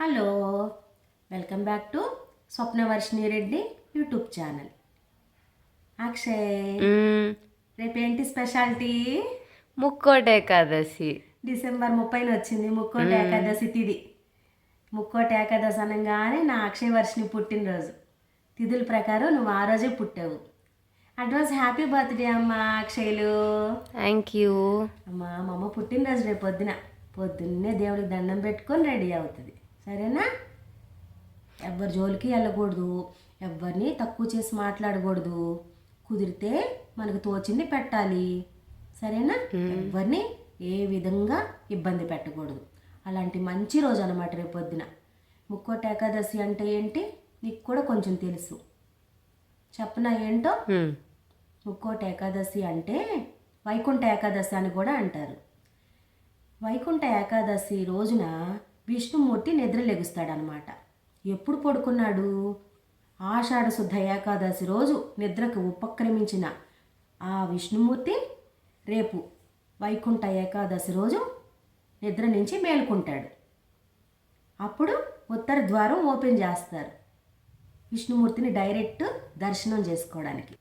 Hello welcome back to Swapnavarshini Reddy YouTube channel. Akshay. రేపేంటి speciality? Mukkoti Ekadashi. December ముప్పైన వచ్చింది ముక్కోటి ఏకాదశి తిథి ముక్కోటి ఏకాదశి అనగానే నా అక్షయ వర్షిని పుట్టినరోజు. తిథుల ప్రకారం నువ్వు ఆ రోజే పుట్టావు. అడ్వాన్స్ హ్యాపీ బర్త్డే అమ్మా అక్షయ్లు. థ్యాంక్ యూ అమ్మా మా అమ్మ పుట్టినరోజు రేపు పొద్దున పొద్దున్నే దేవుడికి దండం పెట్టుకొని రెడీ అవుతుంది. సరేనా? ఎవ్వరి జోలికి వెళ్ళకూడదు. ఎవరిని తక్కువ చేసి మాట్లాడకూడదు. కుదిరితే మనకు తోచింది పెట్టాలి. సరేనా? ఎవరిని ఏ విధంగా ఇబ్బంది పెట్టకూడదు. అలాంటి మంచి రోజు అనమాట రేపు పొద్దున. ముక్కోటి ఏకాదశి అంటే ఏంటి? నీకు కూడా కొంచెం తెలుసు. చెప్పనా ఏంటో. ముక్కోటి ఏకాదశి అంటే వైకుంఠ ఏకాదశి అని కూడా అంటారు. వైకుంఠ ఏకాదశి రోజున విష్ణుమూర్తి నిద్రలెగుస్తాడనమాట ఎప్పుడు పడుకున్నాడు? ఆషాఢ శుద్ధ ఏకాదశి రోజు నిద్రకు ఉపక్రమించిన ఆ విష్ణుమూర్తి రేపు వైకుంఠ ఏకాదశి రోజు నిద్ర నుంచి మేలుకుంటాడు. అప్పుడు ఉత్తర ద్వారం ఓపెన్ చేస్తారు. విష్ణుమూర్తిని డైరెక్ట్ దర్శనం చేసుకోవడానికి.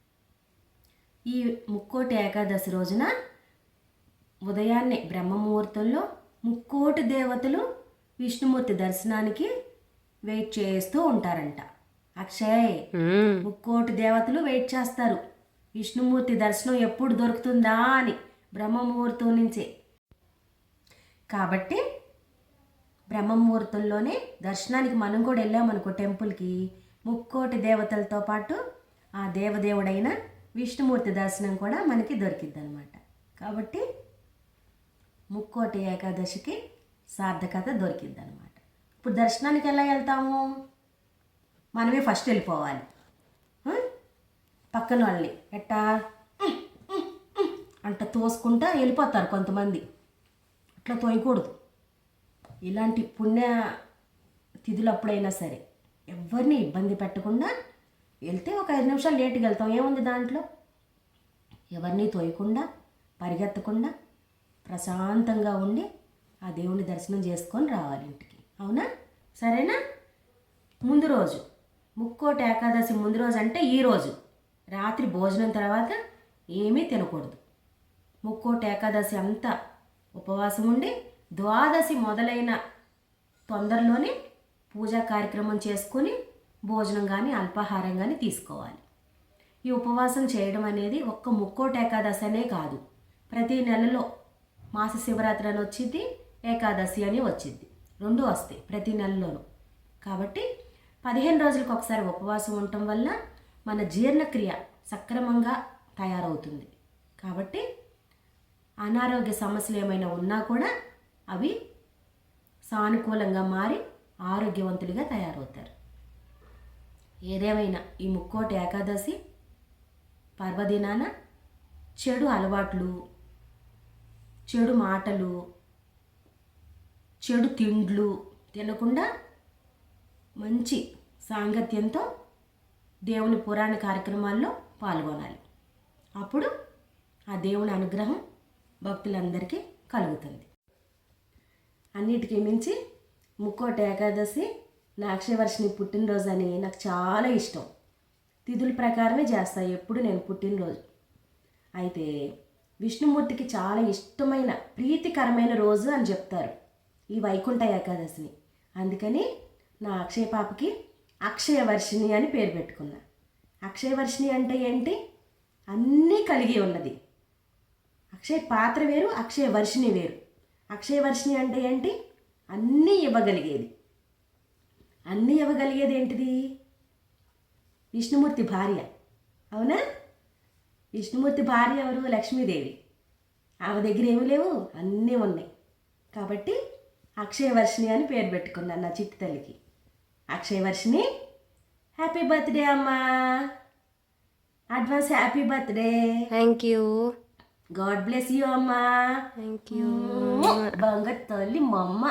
ఈ ముక్కోటి ఏకాదశి రోజున ఉదయాన్నే బ్రహ్మముహూర్తంలో ముక్కోటి దేవతలు విష్ణుమూర్తి దర్శనానికి వెయిట్ చేస్తూ ఉంటారంట. అక్షయ్. ముక్కోటి దేవతలు వెయిట్ చేస్తారు. విష్ణుమూర్తి దర్శనం ఎప్పుడు దొరుకుతుందా అని బ్రహ్మముహూర్తం నుంచే. కాబట్టి బ్రహ్మముహూర్తంలోనే దర్శనానికి మనం కూడా వెళ్ళామనుకో టెంపుల్కి. ముక్కోటి దేవతలతో పాటు ఆ దేవదేవుడైన విష్ణుమూర్తి దర్శనం కూడా మనకి దొరికిద్ది అనమాట కాబట్టి ముక్కోటి ఏకాదశికి సార్థకత దొరికిందనమాట. అనమాట ఇప్పుడు దర్శనానికి ఎలా వెళ్తాము? మనమే ఫస్ట్ వెళ్ళిపోవాలి. పక్కన వాళ్ళని ఎట్టా? అంట తోసుకుంటా వెళ్ళిపోతారు కొంతమంది. అట్లా తోయకూడదు. ఇలాంటి పుణ్య తిథులు అప్పుడైనా సరే ఎవరిని ఇబ్బంది పెట్టకుండా వెళ్తే ఒక ఐదు నిమిషాలు లేట్గా వెళ్తాం. ఏముంది దాంట్లో? ఎవరిని తోయకుండా పరిగెత్తకుండా ప్రశాంతంగా ఉండి ఆ దేవుని దర్శనం చేసుకొని రావాలి ఇంటికి. అవునా? సరేనా? ముందు రోజు. ముక్కోటి ఏకాదశి ముందు రోజు అంటే ఈ రోజు. రాత్రి భోజనం తర్వాత ఏమీ తినకూడదు. ముక్కోటి ఏకాదశి అంతా ఉపవాసం ఉండి ద్వాదశి మొదలైన తొందరలోనే పూజా కార్యక్రమం చేసుకొని భోజనం కానీ అల్పాహారం కానీ తీసుకోవాలి. ఈ ఉపవాసం చేయడం అనేది ఒక్క ముక్కోటి ఏకాదశి అనే కాదు. ప్రతి నెలలో మాస శివరాత్రి అని వచ్చింది. ఏకాదశి అని వచ్చింది. రెండు వస్తాయి ప్రతి నెలలోనూ. కాబట్టి పదిహేను రోజులకు ఒకసారి ఉపవాసం ఉండటం వల్ల మన జీర్ణక్రియ సక్రమంగా తయారవుతుంది. కాబట్టి అనారోగ్య సమస్యలు ఏమైనా ఉన్నా కూడా అవి సానుకూలంగా మారి ఆరోగ్యవంతులుగా తయారవుతారు. ఏదేమైనా ఈ ముక్కోటి ఏకాదశి పర్వదినాన చెడు అలవాట్లు చెడు మాటలు చెడు తిండ్లు తినకుండా మంచి సాంగత్యంతో దేవుని పురాణ కార్యక్రమాల్లో పాల్గొనాలి. అప్పుడు ఆ దేవుని అనుగ్రహం భక్తులందరికీ కలుగుతుంది. అన్నిటికీ మించి ముక్కోటి ఏకాదశి నా అక్షయవర్షిని పుట్టినరోజు అని నాకు చాలా ఇష్టం. తిథుల ప్రకారమే చేస్తాను ఎప్పుడు నేను పుట్టినరోజు. అయితే విష్ణుమూర్తికి చాలా ఇష్టమైన ప్రీతికరమైన రోజు అని చెప్తారు. ఈ వైకుంఠ ఏకాదశిని. అందుకని నా అక్షయ పాపకి అక్షయ వర్షిణి అని పేరు పెట్టుకున్నా. అక్షయ వర్షిణి అంటే ఏంటి? అన్నీ కలిగి ఉన్నది. అక్షయ పాత్ర వేరు అక్షయ వర్షిణి వేరు. అక్షయ వర్షిణి అంటే ఏంటి? అన్నీ ఇవ్వగలిగేది. అన్నీ ఇవ్వగలిగేది ఏంటిది? విష్ణుమూర్తి భార్య. అవునా? విష్ణుమూర్తి భార్య ఎవరు? లక్ష్మీదేవి. ఆమె దగ్గర ఏమీ లేవు? అన్నీ ఉన్నాయి. కాబట్టి అక్షయ వర్షిణి అని పేరు పెట్టుకున్నాను నా చిట్టి తల్లికి. అక్షయ వర్షిణి హ్యాపీ బర్త్డే అమ్మా. Advance happy birthday thank you God bless you అమ్మా. థ్యాంక్ యూ బంగారు తల్లి మా అమ్మ